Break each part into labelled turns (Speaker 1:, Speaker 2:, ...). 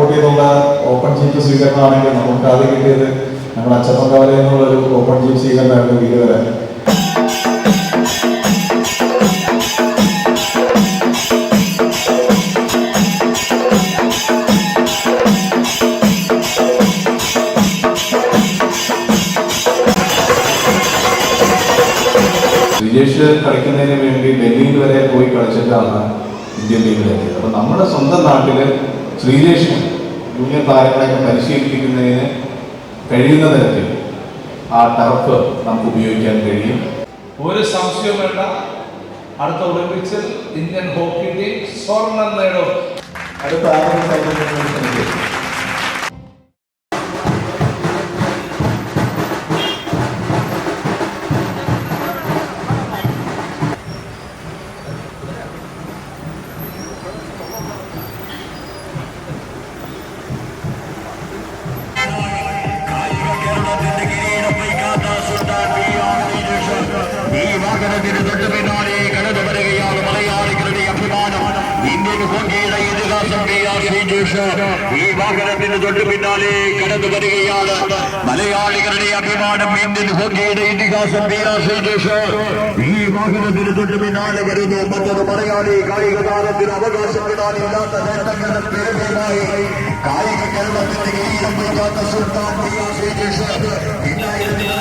Speaker 1: Support ചെയ്തുള്ള open jeep സ്വീകരണമാണെങ്കിൽ നമുക്ക് ആദ്യം കിട്ടിയത് ഞങ്ങൾ അച്ചപ്പങ്കവല നിന്നുള്ളൊരു ഓപ്പൺ ജീപ്പ് സ്വീകരണമായിരുന്നു വീട് വരാൻ വിദേശ കളിക്കുന്നതിന് വേണ്ടി ഡൽഹിയിൽ വരെ പോയി കളിച്ചിട്ടാണ് ഇന്ത്യൻ ടീമിലെത്തിയത്. അപ്പൊ നമ്മുടെ സ്വന്തം നാട്ടിൽ ശ്രീജേഷ് ജൂനിയർ താരങ്ങളെയൊക്കെ പരിശീലിപ്പിക്കുന്നതിന് കഴിയുന്ന തരത്തിൽ ആ ടർഫ് നമുക്ക് ഉപയോഗിക്കാൻ കഴിയും.
Speaker 2: ഒരു സംശയവും വേണ്ട. അടുത്ത ഒളിമ്പിക്സിൽ ഇന്ത്യൻ ഹോക്കി ടീം സ്വർണം നേടും.
Speaker 1: അടുത്ത ആദ്യം
Speaker 3: ഈ വാഹനത്തിന് തൊട്ട് പിന്നാലെ മലയാളികളുടെ അഭിമാനം. ഇന്ത്യൻ ഹോക്കിയുടെ ഇതിഹാസം പി ആർ ശ്രീജേഷ് മലയാളികളുടെ അഭിമാനം. ഇന്ത്യൻ ഹോക്കിയുടെ ഇതിഹാസം പി ആർ ശ്രീജേഷ് മറ്റൊരു മലയാളി കായിക താരത്തിന് അവകാശപ്പെടാനില്ലാത്ത നേട്ടങ്ങളുടെ പേരുമായി കായിക സുൽത്താൻ പി ആർ ശ്രീജേഷ് രണ്ടായിരത്തി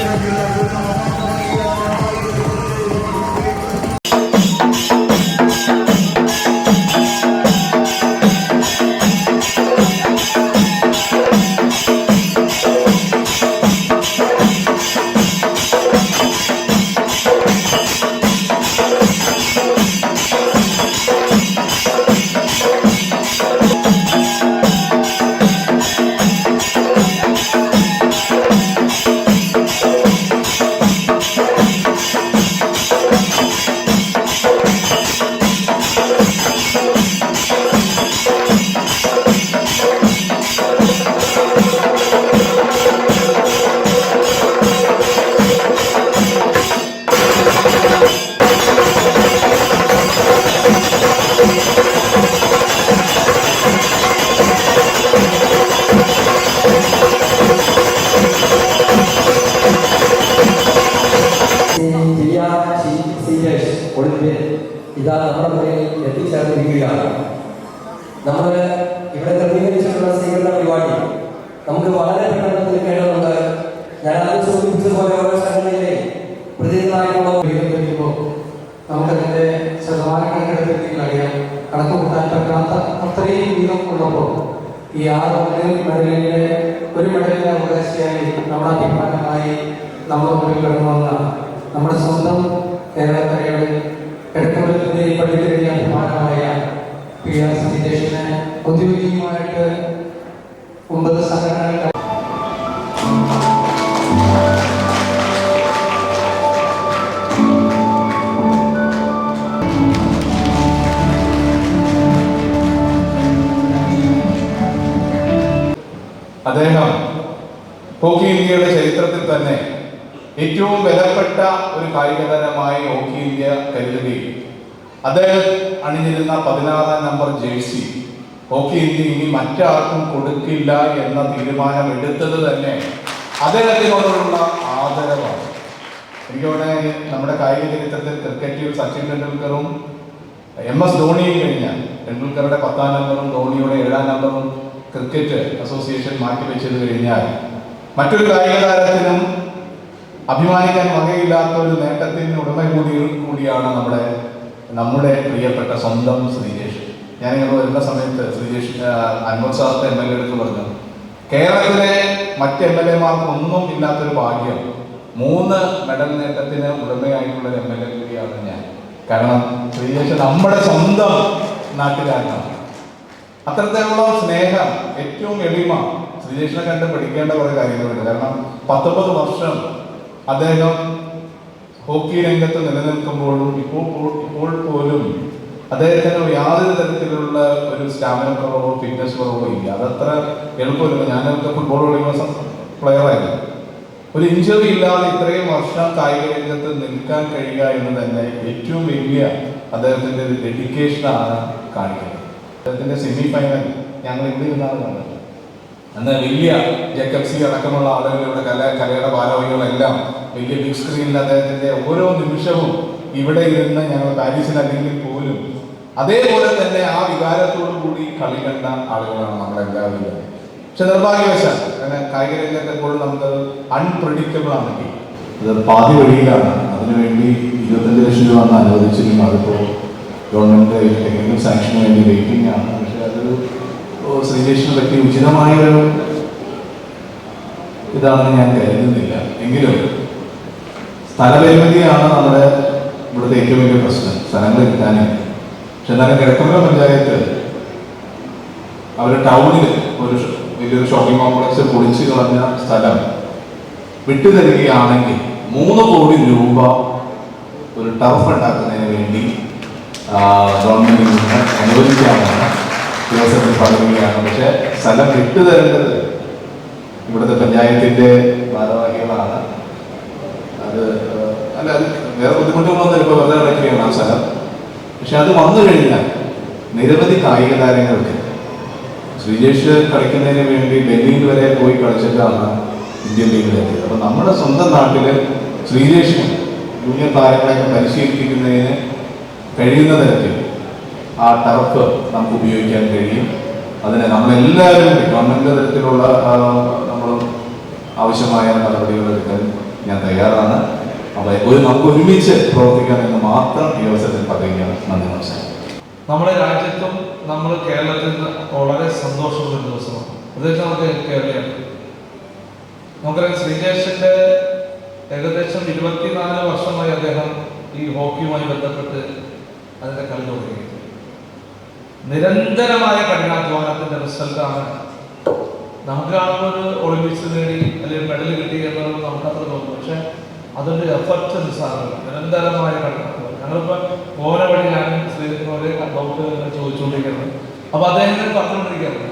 Speaker 4: എത്തിച്ചേർന്നിരിക്കുകയാണ് നമ്മൾ ഇവിടെ ക്രമീകരിച്ചിട്ടുള്ള സ്വീകരണ പരിപാടി. നമുക്ക് വളരെ പെട്ടെന്ന് നിൽക്കേണ്ടതുണ്ട് ഞാൻ ആദ്യം സൂചിപ്പിച്ചതുപോലെ ഓരോ സംഘടനയിലെ പ്രതിനിധികളായിട്ടുള്ള
Speaker 5: വരുമ്പോൾ നമുക്കതിന്റെ ശതമാനക്കണക്കെടുത്തില്ലെങ്കിൽ അറിയാം. കണക്ക് കൂട്ടാൻ പറ്റാത്ത അത്രയും വീതം ഉള്ളപ്പോൾ ഈ ആറ് മെഡലിലെ ഒരു മെഡലിനെ അവകാശിയായി നമ്മുടെ അഭിമാനമായി നമ്മുടെ മുന്നിൽ കടന്നു വന്ന നമ്മുടെ സ്വന്തം കേരളക്കരയുടെ കിഴക്കമ്പലത്തിന്റെയും ഈ അഭിമാനമായ ശ്രീജേഷിനെ ഔദ്യോഗികമായിട്ട് ഒമ്പത് സംഘടനകൾ
Speaker 1: അദ്ദേഹം ഹോക്കി ഇന്ത്യയുടെ ചരിത്രത്തിൽ തന്നെ ഏറ്റവും വിലപ്പെട്ട ഒരു കായിക താരമായി ഹോക്കി ഇന്ത്യ കരുതുകയും അദ്ദേഹം അണിഞ്ഞിരുന്ന പതിനാറാം നമ്പർ ജേഴ്സി. ഹോക്കി ഇന്ത്യ ഇനി മറ്റാർക്കും കൊടുക്കില്ല എന്ന തീരുമാനം എടുത്തത് തന്നെ അദ്ദേഹത്തിനോടുള്ള ആദരവാണ്. എനിക്കവിടെ നമ്മുടെ കായിക ചരിത്രത്തിൽ ക്രിക്കറ്റിൽ സച്ചിൻ ടെണ്ടുൽക്കറും എം എസ് ധോണിയും കഴിഞ്ഞാൽ. ടെണ്ടുൽക്കറുടെ പത്താം നമ്പറും ധോണിയുടെ ഏഴാം നമ്പറും ക്രിക്കറ്റ് അസോസിയേഷൻ മാറ്റിവെച്ചത് കഴിഞ്ഞാൽ മറ്റൊരു കായിക താരത്തിനും അഭിമാനിക്കാൻ വകയില്ലാത്ത ഒരു നേട്ടത്തിന് ഉടമ കൂടി കൂടിയാണ് നമ്മുടെ നമ്മുടെ പ്രിയപ്പെട്ട സ്വന്തം ശ്രീജേഷ് ഞാനിങ്ങനെ വരുന്ന സമയത്ത് ശ്രീജേഷ് അൻവർ സാറിന്റെ എം എൽ എ എടുത്ത് പറഞ്ഞു കേരളത്തിലെ മറ്റ് എം എൽ എമാർക്ക് ഒന്നും ഇല്ലാത്തൊരു ഭാഗ്യം. മൂന്ന് മെഡൽ നേട്ടത്തിന് ഉടമയായിട്ടുള്ള എം എൽ എ കൂടിയാണ് ഞാൻ. കാരണം ശ്രീജേഷ് നമ്മുടെ സ്വന്തം നാട്ടുകാരനാണ്. അത്തരത്തിലുള്ള സ്നേഹം ഏറ്റവും എളിമ ശ്രീജേഷിനെ കണ്ട് പഠിക്കേണ്ട കുറെ കാര്യങ്ങളുണ്ട്. കാരണം പത്തൊമ്പത് വർഷം അദ്ദേഹം ഹോക്കി രംഗത്ത് നിലനിൽക്കുമ്പോഴും ഇപ്പോൾ ഇപ്പോൾ പോലും അദ്ദേഹത്തിന് യാതൊരു തരത്തിലുള്ള ഒരു സ്റ്റാമിന കുറവോ ഫിറ്റ്നസ് കുറവോ ഇല്ല. അതത്ര എളുപ്പമില്ല. ഞാനൊക്കെ ഫുട്ബോൾ കളിക്കുന്ന പ്ലെയർ ആയിരുന്നു. ഒരു ഇഞ്ചുറി ഇല്ലാതെ ഇത്രയും വർഷം കായിക രംഗത്ത് നിൽക്കാൻ കഴിയുക എന്ന് തന്നെ ഏറ്റവും വലിയ അദ്ദേഹത്തിന്റെ ഒരു ഡെഡിക്കേഷനാണ് കാണിക്കുന്നത്. അദ്ദേഹത്തിന്റെ സെമി ഫൈനൽ ഞങ്ങൾ ഇവിടെ കണ്ടത് അന്ന് വലിയ ജേക്കബ് സി അടക്കമുള്ള ആളുകളുടെ കല കലയുടെ ഭാരവാഹികളെല്ലാം വലിയ ബിഗ് സ്ക്രീനിൽ അദ്ദേഹത്തിന്റെ ഓരോ നിമിഷവും ഇവിടെ ഇരുന്ന് ഞങ്ങൾ പാരീസിലല്ലെങ്കിൽ പോലും അതേപോലെ തന്നെ ആ വികാരത്തോടു കൂടി കളി കണ്ട ആളുകളാണ് നമ്മളെല്ലാവരും പക്ഷെ നിർഭാഗ്യവശാൽ അങ്ങനെ കായിക രംഗത്ത് എപ്പോഴും നമുക്ക് അൺപ്രഡിക്റ്റബിൾ ആണ് പാതി വഴിയിലാണ്. അതിനുവേണ്ടി ഇരുപത്തഞ്ച് ലക്ഷം രൂപ അന്ന് അതിപ്പോ ഗവൺമെന്റ് ടെക്നിക്കൽ സാങ്ഷന് വേണ്ടി വെയിറ്റിംഗ് ആണ്. ശ്രീജേഷിനെ പറ്റി ഉചിതമായ ഒരു ഇതാണെന്ന് ഞാൻ കരുതുന്നില്ല. എങ്കിലും സ്ഥലപരിമിതിയാണ് നമ്മുടെ ഇവിടുത്തെ ഏറ്റവും വലിയ പ്രശ്നം. സ്ഥലങ്ങൾ കിട്ടാനേ. പക്ഷെ എന്നാലും കിഴക്കമ്പല പഞ്ചായത്ത് അവർ ടൗണിൽ ഒരു വലിയൊരു ഷോപ്പിംഗ് കോംപ്ലക്സ് പൊളിച്ചു കളഞ്ഞ സ്ഥലം വിട്ടുതരികയാണെങ്കിൽ മൂന്ന് കോടി രൂപ ഒരു ടർഫ് ഉണ്ടാക്കുന്നതിന് വേണ്ടി ഗവൺമെന്റിൽ നിന്ന് അനുവദിക്കാമെന്ന് ദിവസത്തിൽ പറയുകയാണ് പക്ഷെ സ്ഥലം വിട്ടുതരേണ്ടത് ഇവിടുത്തെ പഞ്ചായത്തിന്റെ ഭാരവാഹികളാണ്. അത് അല്ല അത് വേറെ ബുദ്ധിമുട്ടുകളൊന്നും ഇപ്പോൾ വെറുതെ കിടക്കുകയാണ് ആ സ്ഥലം. പക്ഷെ അത് വന്നു കഴിഞ്ഞാൽ നിരവധി കായിക താരങ്ങൾക്ക് ശ്രീജേഷ് കളിക്കുന്നതിന് വേണ്ടി ഡൽഹിയിൽ വരെ പോയി കളിച്ചിട്ടാണ് ഇന്ത്യൻ ലീഗിലെത്തിയത് അപ്പൊ നമ്മുടെ സ്വന്തം നാട്ടിൽ ശ്രീജേഷിന് ജൂനിയർ താരങ്ങളെയൊക്കെ പരിശീലിപ്പിക്കുന്നതിന് കഴിയുന്ന തരത്തിൽ ആ ടർഫ് നമുക്ക് ഉപയോഗിക്കാൻ കഴിയും. അതിന് നമ്മളെല്ലാവരും ഗവൺമെന്റ് തരത്തിലുള്ള നമ്മൾ ആവശ്യമായ നടപടികൾ എടുക്കാൻ ഞാൻ തയ്യാറാണ്. അപ്പോൾ നമുക്ക് ഒരുമിച്ച് പ്രവർത്തിക്കാം എന്ന് മാത്രം ഈ അവസരത്തിൽ പറയുകയാണ്. നന്ദി നമസ്കാരം.
Speaker 2: നമ്മുടെ രാജ്യത്തും നമ്മൾ കേരളത്തിൽ വളരെ സന്തോഷമുള്ള ദിവസമാണ്. പ്രത്യേകിച്ച് നമുക്ക് കേരളീയാണ് നമുക്കറിയാം ശ്രീജേഷിന്റെ ഏകദേശം ഇരുപത്തിനാല് വർഷമായി അദ്ദേഹം ഈ ഹോക്കിയുമായി ബന്ധപ്പെട്ട് അതിന്റെ കളി തുടങ്ങി നിരന്തരമായ കഠിനാധ്വാനത്തിന്റെ റിസൾട്ടാണ്. നമുക്ക് ഒരു ഒളിമ്പിക്സ് നേടി അല്ലെങ്കിൽ മെഡൽ കിട്ടി എന്നുള്ളത് നമുക്ക് അത്ര തോന്നും. പക്ഷെ അതൊരു എഫർട്ട് നിസ്സാരമല്ല നിരന്തരമായ കഠിനാധ്വാനം. ഞങ്ങളിപ്പോ ഓരോ വഴി ഞാനും ശ്രീധരനോട് ചോദിച്ചുകൊണ്ടിരിക്കുന്നത്. അപ്പൊ അദ്ദേഹം പറഞ്ഞുകൊണ്ടിരിക്കുന്നത്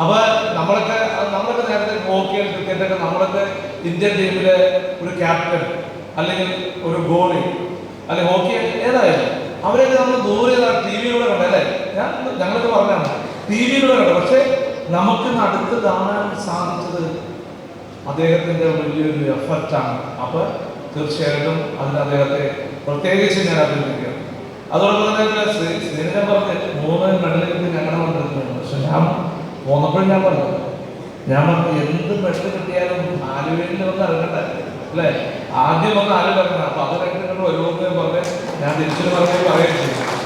Speaker 2: അപ്പൊ നമ്മളൊക്കെ നമ്മളൊക്കെ നേരത്തെ ഹോക്കി ക്രിക്കറ്റ് ഒക്കെ നമ്മളൊക്കെ ഇന്ത്യൻ ടീമിലെ ഒരു ക്യാപ്റ്റൻ അല്ലെങ്കിൽ ഒരു ഗോളി അല്ലെങ്കിൽ ഹോക്കി ഏതായാലും അവരെയൊക്കെ നമ്മൾ ദൂരെ ടി വിയിലൂടെ ഞാൻ ഞങ്ങളൊക്കെ പറഞ്ഞാണ് ടി വിയിലൂടെ കണ്ടു പക്ഷെ നമുക്ക് അടുത്ത് കാണാൻ സാധിച്ചത് അദ്ദേഹത്തിന്റെ വലിയൊരു എഫർട്ടാണ് അപ്പൊ തീർച്ചയായിട്ടും അതിന് അദ്ദേഹത്തെ പ്രത്യേകിച്ച് ഞാൻ അഭിനന്ദിക്കുക അതോടൊപ്പം തന്നെ ശ്രീധരൻ പറഞ്ഞ മൂന്ന് മെഡൽ കിട്ടി ഞങ്ങളുടെ മണ്ഡലത്തിലുണ്ട് പക്ഷെ ഞാൻ പോന്നപ്പോഴും ഞാൻ പറഞ്ഞു ഞാൻ പറഞ്ഞു എന്ത് മെഡൽ കിട്ടിയാലും ആലുവയിൽ ഒന്ന് ഇറങ്ങട്ടെ. അല്ലേ? ആദ്യം ഒന്ന് ഇറങ്ങണം. അപ്പൊ അത് കഴിഞ്ഞിട്ട് ഒരു ഞാൻ തിരിച്ചു പറഞ്ഞു പറയുകയും ചെയ്തു.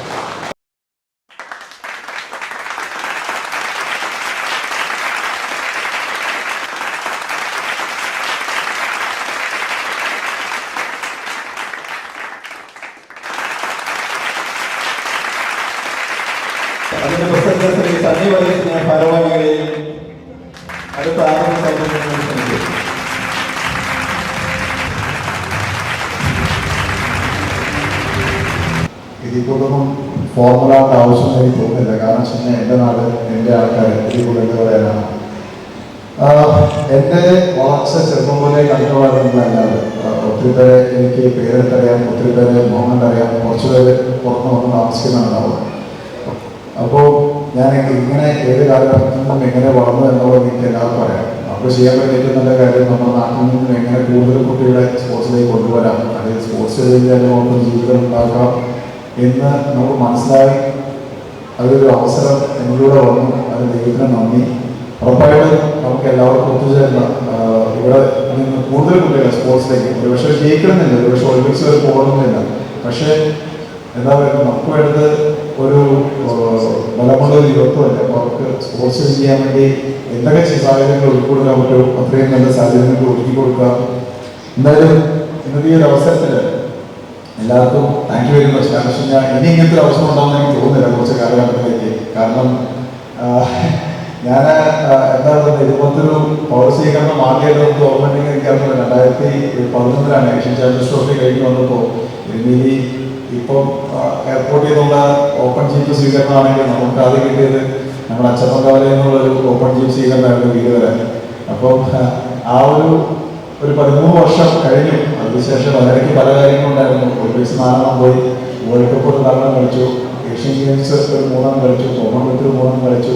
Speaker 6: അതിന്റെ പ്രസിഡന്റ് ശ്രീ അലീസിനെ ഭാരവാഹികളെയും അടുത്ത ആദരവ് സൗകര്യം ക്ഷണിക്കുന്നു ഇതിക്കൊന്നും ഫോർമുലാന്റെ ആവശ്യം എനിക്ക് തോന്നുന്നില്ല. കാരണം വെച്ച് കഴിഞ്ഞാൽ എന്റെ നാട് എന്റെ ആൾക്കാർ കൂടുതൽ എന്താ പറയാനാണ് എന്റെ വളർച്ച ചെറുപ്പം പോലെ കണ്ടുപോകുന്നതല്ലാതെ ഒത്തിരി പേരെ എനിക്ക് പേരിട്ടറിയാം ഒത്തിരി പേരെ മോഹൻ അറിയാം കുറച്ച് പേര് പുറത്ത് വന്ന് താമസിക്കുന്നുണ്ടാവും അപ്പോൾ ഞാൻ ഇങ്ങനെ ഏത് കാലഘട്ടത്തിൽ നിന്നും എങ്ങനെ വളർന്നു എന്നുള്ളത് എനിക്ക് എല്ലാവർക്കും പറയാം അപ്പോൾ ചെയ്യാൻ പറ്റിയ നല്ല കാര്യം നമ്മുടെ നാട്ടിൽ നിന്നും എങ്ങനെ കൂടുതൽ കുട്ടികളെ സ്പോർട്സിലേക്ക് കൊണ്ടുവരാം അല്ലെങ്കിൽ സ്പോർട്സ് നമുക്ക് ജീവിതം ഉണ്ടാക്കാം എന്ന് നമുക്ക് മനസ്സിലായി. അതൊരു അവസരം എന്നിലൂടെ വന്നു. അത് ദൈവത്തിന് നന്ദി. ഉറപ്പായിട്ടും നമുക്ക് എല്ലാവർക്കും ഒത്തുചേർന്ന് ഇവിടെ നിന്ന് കൂടുതൽ കുട്ടികളെ സ്പോർട്സിലേക്ക് ഒരുപക്ഷെ ജയിക്കണമെന്നില്ല ഒരുപക്ഷെ ഒളിമ്പിക്സ് വരെ പോകണമെന്നില്ല. പക്ഷേ എന്താ പറയുക നമുക്ക് വേണ്ടത് ഒരു ബലമുള്ള ഒരു യുവത്വമല്ല അപ്പോൾ അവർക്ക് സ്പോർട്സ് ചെയ്യാൻ വേണ്ടി എന്തൊക്കെ സാഹചര്യങ്ങൾ ഒരുക്കി പറ്റും? അത്രയും നല്ല സാഹചര്യങ്ങൾ ഒരുക്കി കൊടുക്കാം എന്തായാലും ഇന്നത്തെ ഈ ഒരു അവസരത്തിൽ എല്ലാവർക്കും താങ്ക് യു വെരി മച്ച് കാരണം ഞാൻ ഇനി ഇങ്ങനത്തെ ഒരു അവസരം ഉണ്ടാവുമെന്ന് എനിക്ക് തോന്നുന്നില്ല കുറച്ച് കാലഘട്ടത്തിലേക്ക്. കാരണം ഞാൻ എന്താ പറയുക ഇതുപോലത്തൊരു പവർ സ്വീകരണം ആദ്യമായിട്ട് നമുക്ക് ഓർമ്മയുണ്ടെങ്കിൽ എനിക്കറിയില്ല രണ്ടായിരത്തി പതിനൊന്നിലാണ് ഏഷ്യൻ ചാമ്പ്യൻസ് ട്രോഫി കഴിഞ്ഞ് വന്നപ്പോൾ എരുമേലി ഇപ്പം എയർപോർട്ടിൽ നിന്നുള്ള ഓപ്പൺ ജീപ്പ് സ്വീകരണമാണെങ്കിൽ നമുക്ക് ആദ്യം കിട്ടിയത് നമ്മുടെ അച്ചപ്പക്കാവിലെ നിന്നുള്ള ഒരു ഓപ്പൺ ജീപ്പ് സ്വീകരണമായിരുന്നു വീട് വരെ. അപ്പം ആ ഒരു ഒരു പതിമൂന്ന് വർഷം കഴിഞ്ഞു. അതിനുശേഷം അതിനിടയ്ക്ക് പല കാര്യങ്ങളുണ്ടായിരുന്നു ഒളിമ്പിക്സ് നാലെണ്ണം പോയി. വേൾഡ് കപ്പ് ഒരു നാലെണ്ണം കളിച്ചു. ഏഷ്യൻ ഗെയിംസ് ഒരു മൂന്നെണ്ണം കളിച്ചു. കോമൺവെൽത്ത് ഒരു മൂന്നെണ്ണം കളിച്ചു.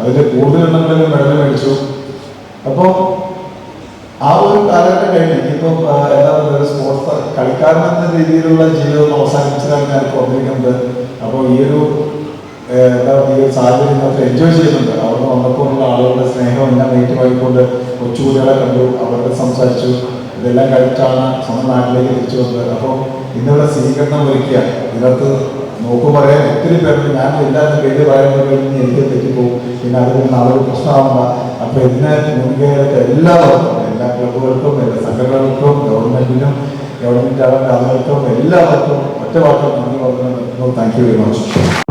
Speaker 6: അതിന്റെ കൂടുതൽ എണ്ണങ്ങളിൽ മെഡൽ മേടിച്ചു. അപ്പോൾ ആ ഒരു കാലഘട്ടം കഴിഞ്ഞ് ഇപ്പം എന്താ പറയുക സ്പോർട്സ് കളിക്കാരൻ എന്ന രീതിയിലുള്ള ജീവിതം അവസാനിച്ചതാണ് ഞാൻ ഓർമ്മിക്കുന്നത് അപ്പോൾ ഈ ഒരു എന്താ പറയുക ഈ ഒരു സാഹചര്യം നമുക്ക് എൻജോയ് ചെയ്യുന്നുണ്ട്. അവിടെ വന്നപ്പോഴുള്ള ആളുകളുടെ സ്നേഹം എല്ലാം ഏറ്റുമായിക്കൊണ്ട് കൊച്ചുകുട്ടികളെ കണ്ടു. അവരുടെ സംസാരിച്ചു. ഇതെല്ലാം കഴിച്ചാണ് സ്വന്തം നാട്ടിലേക്ക് തിരിച്ചു വന്നത്. അപ്പോൾ ഇന്നിവിടെ സ്വീകരണം ഒരുക്കുക ഇതിനകത്ത് നോക്കു പറയാൻ ഒത്തിരി പേർ ഞാൻ എല്ലാവരും പേര് പറയുമ്പോൾ എനിക്ക് തെറ്റിപ്പോകും. പിന്നെ അതുകൊണ്ട് നാളെ പ്രശ്നമാവണ്ട. അപ്പോൾ ഇതിനെ മുൻകൈ എല്ലാവർക്കും എല്ലാ ക്ലബുകൾക്കും സംഘടനകൾക്കും ഗവൺമെന്റിനും ഗവൺമെന്റ് ആളുകൾക്കും എല്ലാവർക്കും ഒറ്റ വാക്കിൽ നന്ദി പറഞ്ഞു താങ്ക് യു വെരി മച്ച്